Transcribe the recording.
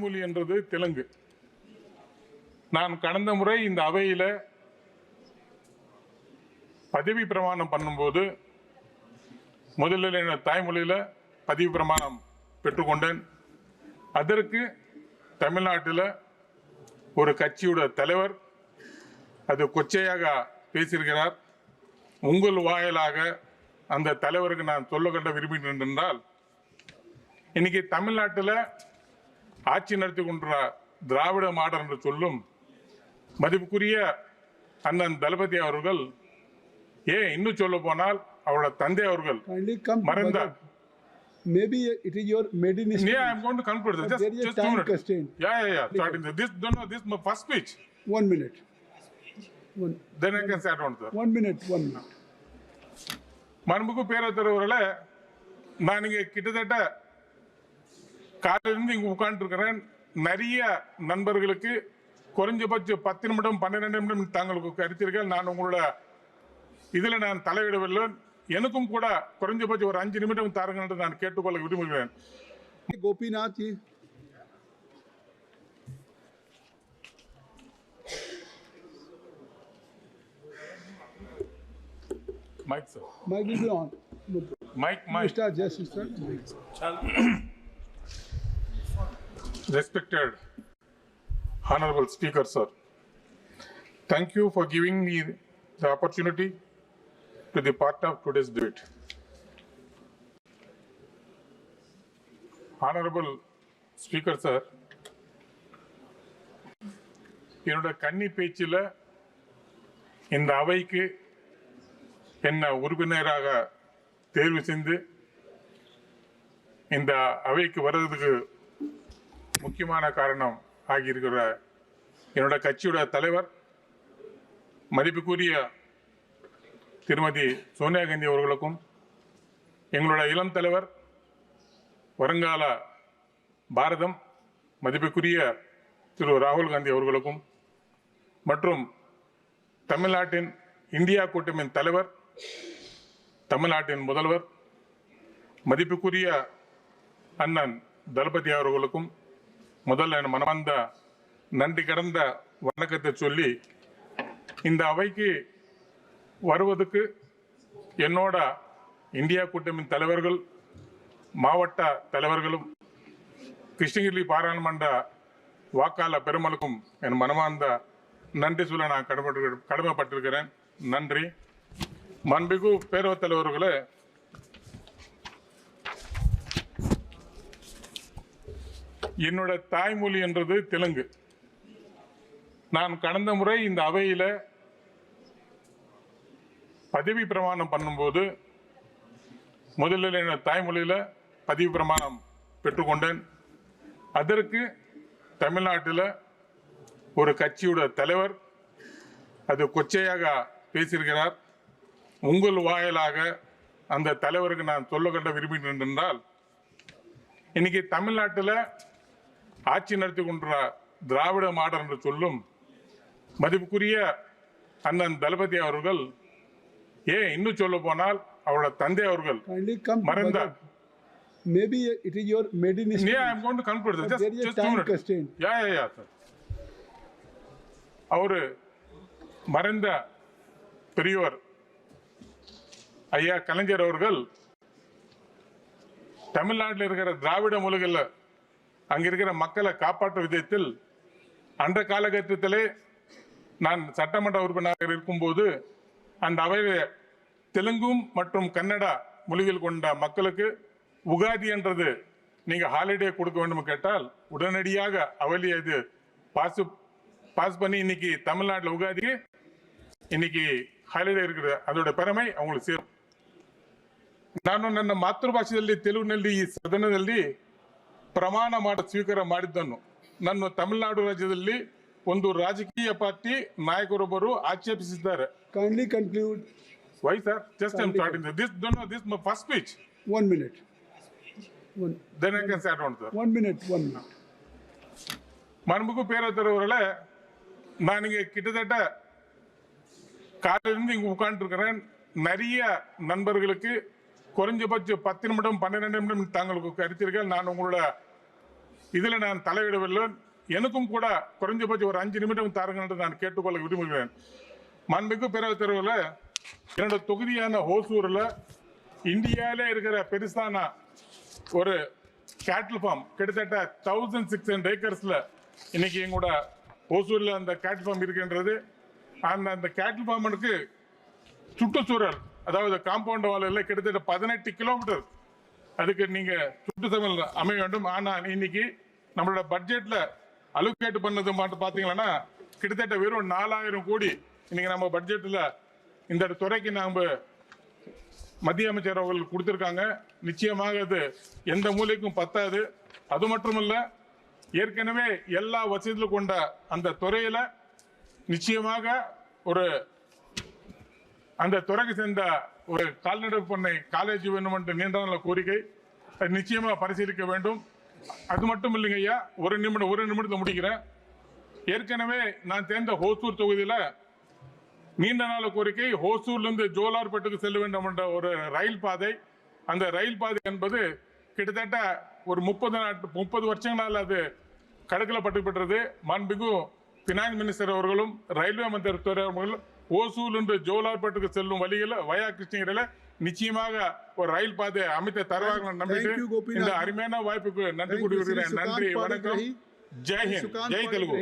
தாய்மொழி என்றது தெலுங்கு. நான் கடந்த முறை இந்த அவையில பதவி பிரமாணம் பண்ணும்போது முதலில் என் தாய்மொழியில பதவி பிரமாணம் பெற்றுக்கொண்டேன். அதற்கு தமிழ்நாட்டில் ஒரு கட்சியோட தலைவர் அது கொச்சையாக பேசியிருக்கிறார். உங்கள் வாயிலாக அந்த தலைவருக்கு நான் சொல்ல கண்ட விரும்புகிறேன் என்றால் இன்னைக்கு தமிழ்நாட்டில் ஆட்சி நடத்தி கொண்ட திராவிட மாடல் என்று சொல்லும் மதிப்புக்குரிய அண்ணன் தளபதி அவர்கள் ஏன் இன்னும் சொல்ல போனால் அவரோட தந்தை அவர்கள். மறைந்தார். Maybe it is your maiden Yeah. I'm going to conclude this. Just, just two time minutes. constraint. Yeah, yeah, yeah. Starting this. No, no, this is my first speech. One minute. One, Then I can start on sir. one minute, one minute. மண்புக்கு பேரத்தலைவர்களே நான் இங்க கிட்டத்தட்ட காலையிலிருந்து இங்க உட்கார்ந்து இருக்கிறேன் நிறைய நண்பர்களுக்கு குறைஞ்சபட்சம் பத்து நிமிடம் பன்னிரெண்டு நிமிடம் தாங்களுக்கு கருத்தீர்கள் நான் உங்களோட இதுல நான் தலையிடவில்லை எனக்கும் கூட குறைஞ்சபட்சம் ஒரு அஞ்சு நிமிடம் தாருங்கள் என்று நான் கேட்டுக்கொள்ள விரும்புகிறேன் Gopinath ji. Mike sir Mic will be on. Problem. Mike You mike start, just start. Respected Honorable Speaker, sir. Thank you for giving me the opportunity to be part of today's debate. Honorable Speaker, sir. என்னோட கன்னி பேச்சில் இந்த அவைக்கு என்ன உறுப்பினராக தேர்வு செய்து இந்த அவைக்கு வர்றதுக்கு முக்கியமான காரணம் ஆகியிருக்கிற என்னோட கட்சியோட தலைவர் மதிப்புக்குரிய திருமதி சோனியா காந்தி அவர்களுக்கும் எங்களோட இளம் தலைவர் வருங்கால பாரதம் மதிப்புக்குரிய திரு ராகுல் காந்தி அவர்களுக்கும் மற்றும் தமிழ்நாட்டின் இந்தியா கூட்டமின் தலைவர் தமிழ்நாட்டின் முதல்வர் மதிப்புக்குரிய அண்ணன் தளபதி அவர்களுக்கும் முதல்ல என் மனமார்ந்த நன்றி கடந்த வணக்கத்தை சொல்லி இந்த அவைக்கு வருவதுக்கு என்னோட இந்தியா கூட்டமின் தலைவர்கள் மாவட்ட தலைவர்களும் கிருஷ்ணகிரி பாராளுமன்ற வாக்காளர் பெருமளுக்கும் என் மனமார்ந்த நன்றி சொல்ல நான் கடமைப்பட்டு கடமைப்பட்டிருக்கிறேன். நன்றி. மண்பிகு பேரவைத் தலைவர்களே என்னோட தாய்மொழி என்றது தெலுங்கு. நான் கடந்த முறை இந்த அவையில் பதவி பிரமாணம் பண்ணும்போது முதலில் என்னோட தாய்மொழியில் பதவி பிரமாணம் பெற்றுக்கொண்டேன். அதற்கு தமிழ்நாட்டில் ஒரு கட்சியோட தலைவர் அது கொச்சையாக பேசியிருக்கிறார். உங்கள் வாயிலாக அந்த தலைவருக்கு நான் சொல்ல கண்ட விரும்புகிறேன் என்றால் இன்னைக்கு தமிழ்நாட்டில் ஆட்சி நடத்தி கொண்ட திராவிட மாடல் என்று சொல்லும் மதிப்புக்குரிய அண்ணன் தளபதி அவர்கள் ஏன் இன்னும் சொல்ல போனால் அவரோட தந்தை அவர்கள். மறைந்தார். Maybe it is your speech. Yeah, I'm going to conclude this. Just, just two minutes. constraint. Yeah, yeah, yeah, sir. அவரு மறைந்த பெரியவர் ஐயா கலைஞர் அவர்கள் தமிழ்நாட்டில் இருக்கிற திராவிட மொழிகளில் அங்க இருக்கிற மக்களை காப்பாற்றும் விதத்தில் அந்த காலகட்டத்திலே நான் சட்டமன்ற உறுப்பினராக இருக்கும்போது அந்த அவையில் தெலுங்கும் மற்றும் கன்னடா மொழிகள் கொண்ட மக்களுக்கு உகாதி என்றது நீங்க ஹாலிடே கொடுக்க வேண்டும் கேட்டால் உடனடியாக அவையிலே இது பாஸ் பாஸ் பண்ணி இன்னைக்கு தமிழ்நாட்டில் உகாதிக்கு இன்னைக்கு ಹಾಲಿಡೇ இருக்குது ಅದರ பெருமை அவங்களுக்கு ಸೇರು ನಾನು ನನ್ನ ಮಾತೃಭಾಷೆಯಲ್ಲಿ ತೆಲುಗಿನಲ್ಲಿ ಈ ಸದನದಲ್ಲಿ ಪ್ರಮಾಣ ಮಾಡ ಸ್ವೀಕಾರ ಮಾಡಿದ್ದನ್ನು ನನ್ನ ತಮಿಳುನಾಡು ರಾಜ್ಯದಲ್ಲಿ ಒಂದು ರಾಜಕೀಯ ಪಾರ್ಟಿ ನಾಯಕರೊಬ್ಬರು ಆಕ್ಷೇಪಿಸಿದ್ದಾರೆ Kindly conclude. Why sir just I'm starting this this my first speech One minute. One, then I can start on sir one minute, one minute. மண்புக்கு பேரத்தலைவர்களே நான் இங்க கிட்டத்தட்ட காலையிலிருந்து இங்க உட்கார்ந்து இருக்கிறேன் நிறைய நண்பர்களுக்கு குறைஞ்சபட்சம் பத்து நிமிடம் பன்னிரெண்டு நிமிடம் தாங்களுக்கு கருத்தீர்கள் நான் உங்களோட இதில் நான் தலையிடவில்லை. எனக்கும் கூட குறைஞ்சபட்சம் ஒரு அஞ்சு நிமிடம் தாருங்கள் என்று நான் கேட்டுக்கொள்ள விரும்புகிறேன். மாண்புமிகு பேரவைத் தலைவர்ல என்னோட தொகுதியான ஓசூரில் இந்தியாவிலே இருக்கிற பெருசான ஒரு கேட்டில் ஃபார்ம் கிட்டத்தட்ட தௌசண்ட் சிக்ஸ் ஹண்ட்ரட் ஏக்கர்ஸில் இன்னைக்கு எங்களோட ஓசூரில் அந்த கேட்டில் ஃபார்ம் இருக்கின்றது. அந்த அந்த கேட்டில் ஃபார்முக்கு சுற்றுச்சூழல் அதாவது காம்பவுண்ட் வாலில் கிட்டத்தட்ட பதினெட்டு கிலோமீட்டர் அதுக்கு நீங்க சுற்றுச்சூழல் அமைய வேண்டும். ஆனா இன்னைக்கு நம்மளோட பட்ஜெட்ல அலோகேட் பண்ணது மட்டும் பாத்தீங்கன்னா கிட்டத்தட்ட வெறும் நாலாயிரம் கோடி இன்னைக்கு நம்ம பட்ஜெட்ல இந்த துறைக்கு நாம மத்திய அமைச்சர் அவர்கள் கொடுத்துருக்காங்க. நிச்சயமாக அது எந்த மூலைக்கும் பத்தாது. அது மட்டுமல்ல ஏற்கனவே எல்லா வசதிகளும் கொண்ட அந்த துறையில நிச்சயமாக ஒரு அந்த துறைக்கு சேர்ந்த ஒரு கால்நடை பண்ணை காலேஜ் வேணும் என்ற நீண்ட நாள் கோரிக்கை. நிச்சயமாக பரிசீலிக்க வேண்டும். அது மட்டும் இல்லைங்க ஐயா ஒரு நிமிடம் ஒரு நிமிடத்தை முடிக்கிறேன். ஏற்கனவே நான் தேர்ந்த ஹோசூர் தொகுதியில் நீண்ட நாள் கோரிக்கை ஹோசூர்லேருந்து ஜோலார்பேட்டுக்கு செல்ல வேண்டும் என்ற ஒரு ரயில் பாதை. அந்த ரயில் பாதை என்பது கிட்டத்தட்ட ஒரு முப்பது நாட்டு முப்பது வருஷங்களால் அது கடக்கலப்பட்டுப்பட்டது மாண்புமிகு ஃபினான்ஸ் மினிஸ்டர் அவர்களும் ரயில்வே மந்திரி துறை அவர்களும் ஓசூர் என்று ஜோலார்பேட்டுக்கு செல்லும் வழியில் வயா கிருஷ்ணகிரியில நிச்சயமாக ஒரு ரயில் பாதை அமைத்த தருவார்கள் நம்பிட்டு. இந்த அருமையான வாய்ப்புக்கு நன்றி கூறி நன்றி வணக்கம் Padigrahi. ஜெய் தெலுங்கு.